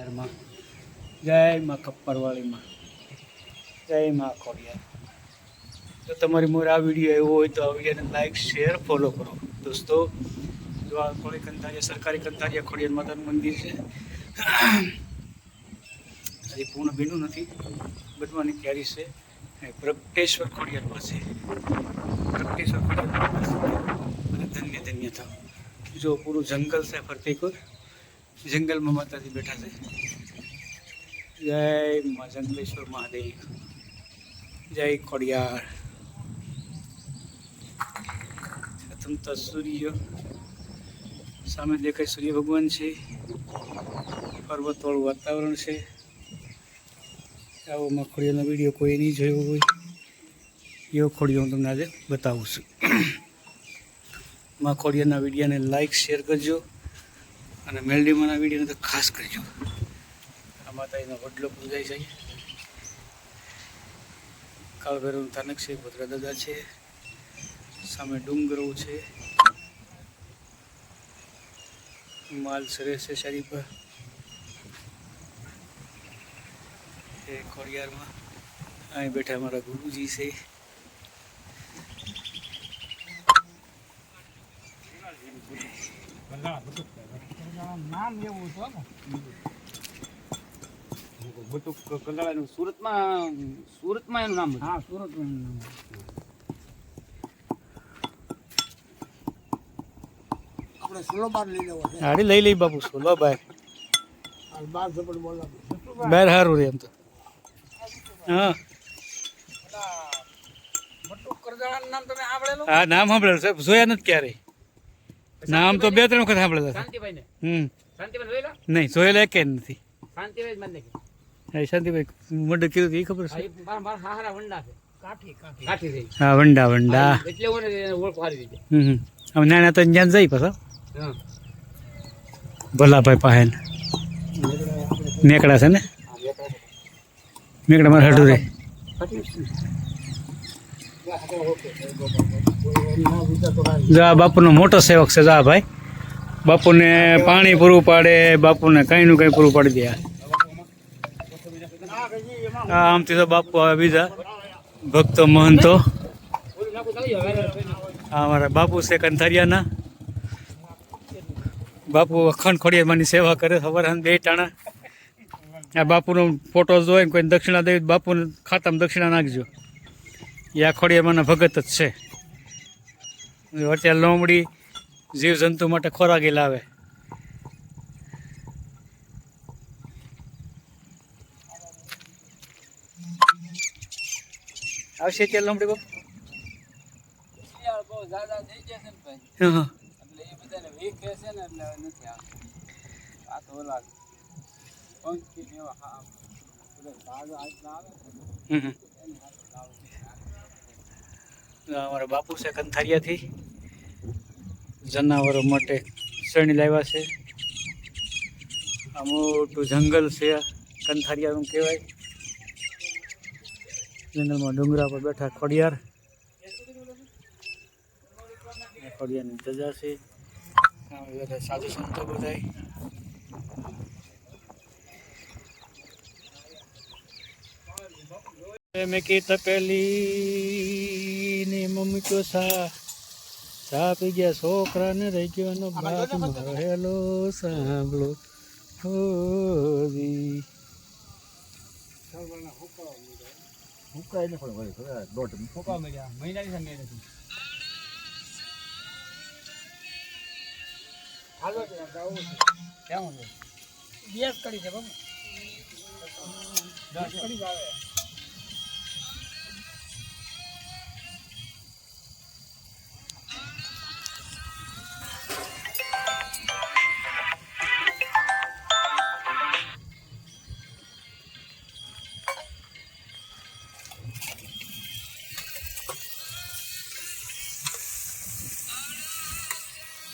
શહેરમાં. જય માં કપ્પરવાળીમાં. જય માં ખોડિયાર. જો તમારી મોર આ વીડિયો એવો હોય તો આ વિડીયોને લાઈક શેર ફોલો કરો. દોસ્તો, જો આ કોળી કંતારિયા સરકારી કંતારિયા ખોડિયાર માતાનું મંદિર છે. હજી પૂર્ણ ભીનું નથી. બનવાની તૈયારી છે. પ્રગટેશ્વર ખોડિયાર પાસે. પ્રગટેશ્વર ખોડિયાર પાસે. ધન્ય ધન્ય થાવ જો પૂરું જંગલ છે ફરતી કોર જંગલમાં માતાજી બેઠા છે. જય મા જંગલેશ્વર મહાદેવ. જય ખોડિયાર. તમતા સૂર્ય. સામે દેખાય સૂર્ય ભગવાન છે. પર્વતવાળું વાતાવરણ છે. આવો માખોડિયાનો વીડિયો કોઈ નહીં જોયો હોય. એવો ખોડિયો હું તમને આજે બતાવું છું. માં ખોડિયાના વિડીયોને લાઈક શેર કરજો. અને મેલડીમાંના વિડીયોને તો ખાસ કરજો. આ માતાજીનો વડલો પૂજાય છે કાળભૈરવનું સ્થાનક છે ભદ્રા દાદા છે સામે ડુંગરો છે. માલ સરે છે સારી પર. એ ખોડિયારમાં અહીં બેઠા અમારા ગુરુજી છે. નામ એવું હતું બટુક કંટાળાનું સુરતમાં સુરતમાં એનું નામ હા સુરત નામ. આપણે સોલો બાર લઈ લેવો છે. હાડી લઈ લઈ બાપુ સોલો બહાર આ બાર ઝપડ બોલા બહાર સારું રે એમ તો. હા. બટુક કરજાળાનું નામ તમે સાંભળેલું? હા નામ સાંભળેલું સાહેબ જોયા નથી ક્યારે નામ તો બે ત્રણ વખત સાંભળેલા શાંતિભાઈ હમ. શાંતિભાઈ જોયેલા? નહીં જોયેલા કે નથી. શાંતિભાઈ જ મને કીધું. શાંતિભાઈ મોઢે કીધું એ ખબર છે? એ મારા મારા હારા વંડા છે. કાઠી કાઠી. કાઠી હા વંડા વંડા. એટલે ઓળખ હમ હમ. હવે નાના તો જ્યાં જઈ પાછા. ભલાભાઈ ભોલાભાઈ પાસે નેકડા છે ને? નેકડા મારે હટું રે જો, બાપુનો મોટો સેવક છે, જા ભાઈ. બાપુને પાણી પૂરું પાડે, બાપુને કંઈ નું કંઈ પૂરું પાડી દે આમથી તો બાપુ આવે બીજા. ભક્તો, મહંતો. અમારા બાપુ છે કંથારિયાના. બાપુ અખંડ ખોડિયારની સેવા કરે ખબર બે ટાણા. આ બાપુનો ફોટો જોઈએ કોઈ દક્ષિણા દેવી બાપુને ખાતામાં દક્ષિણા નાખજો. એ આ ભગત જ છે. અત્યારે લોમડી જીવજંતુ માટે ખોરાકી લાવે. આવશે ત્યાં લોમડી બાપુ? હમ. અમારા બાપુ છે કંથારિયાથી. જનાવરો માટે શરણી લાવ્યા છે. આ મોટું જંગલ છે કંથારિયાનું કહેવાય. જંગલમાં ડુંગરા પર બેઠા ખોડિયાર. ખોડિયારની ધજા છે. સાધુ સંતો બધા મેકી તપેલી ને મમ્મી સા સા પી ગયા. છોકરાને રહી ગયો એનો બાપ મરેલો સાંભળો. હોવી હુકાય ને પણ ભાઈ દોઢ ફોકા મળ્યા મહિનાની સામે નથી. હાલો છે જાવું છે. કેમ બેસ કરી છે બાબુ કરી આવે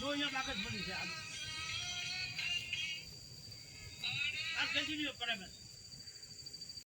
જો એમ આગળ પડી છે. આમ. આ કન્ટિન્યુ બરાબર